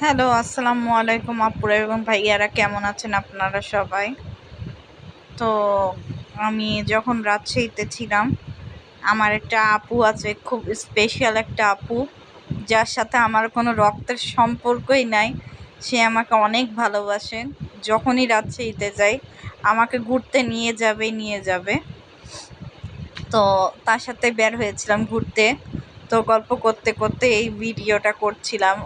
Hello, আসসালামু আলাইকুম আপুরা এবং ভাইয়ারা, কেমন আছেন আপনারা সবাই? তো আমি যখন রাজশাহীতে ছিলাম, আমার একটা আপু আছে, খুব স্পেশাল একটা আপু, যার সাথে আমার কোনো রক্তের সম্পর্কই নাই। সে আমাকে অনেক ভালোবাসে। যখনই রাজশাহীতে যাই, আমাকে ঘুরতে নিয়ে যাবে নিয়ে যাবে। তো তার সাথে বের হয়েছিলাম ঘুরতে। তো গল্প করতে করতে এই ভিডিওটা করছিলাম।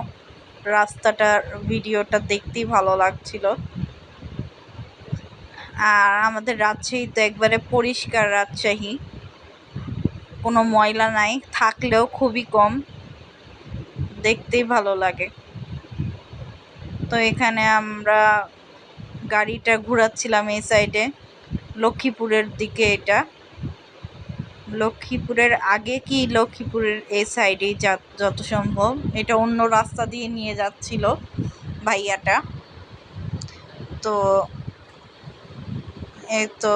রাস্তাটার ভিডিওটা দেখতেই ভালো লাগছিল। আর আমাদের রাজশাহী তো একবারে পরিষ্কার রাজশাহী। কোনো ময়লা নাই, থাকলেও খুবই কম। দেখতেই ভালো লাগে। তো এখানে আমরা গাড়িটা ঘোরাচ্ছিলাম এই সাইডে লক্ষ্মীপুরের দিকে এটা। লক্ষ্মীপুরের আগে কি লক্ষ্মীপুরের এই সাইডেই যত সম্ভব? এটা অন্য রাস্তা দিয়ে নিয়ে যাচ্ছিল ভাইয়াটা। তো এই তো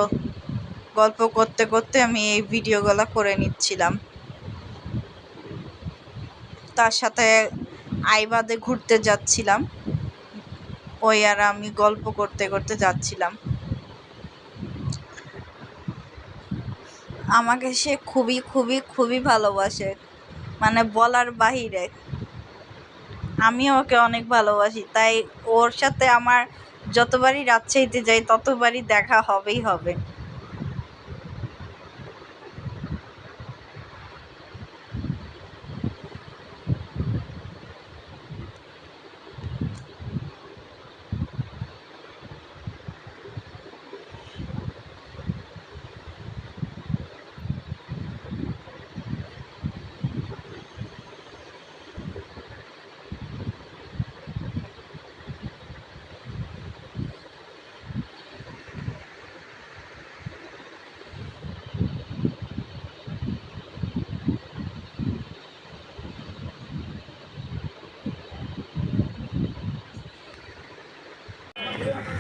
গল্প করতে করতে আমি এই ভিডিওগুলো করে নিচ্ছিলাম। তার সাথে আইবাদে ঘুরতে যাচ্ছিলাম। ওই আর আমি গল্প করতে করতে যাচ্ছিলাম। আমাকে সে খুবই খুবই খুবই ভালোবাসে। মানে বলার বাহিরে। আমি ওকে অনেক ভালোবাসি। তাই ওর সাথে আমার যতবারই রাজশাহীতে যাই, ততবারই দেখা হবেই হবে।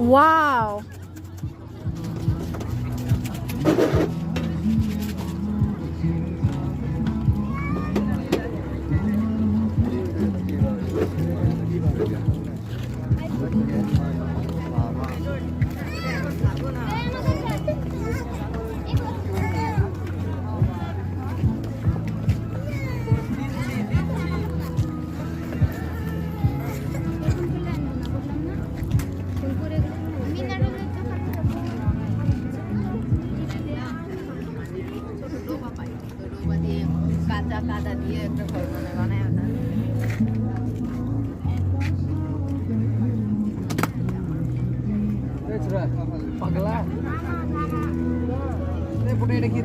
Wow. কাঁচা কাদা দিয়ে একটা সরবনে বানায় ওটা পাগলা পুটে এটা কি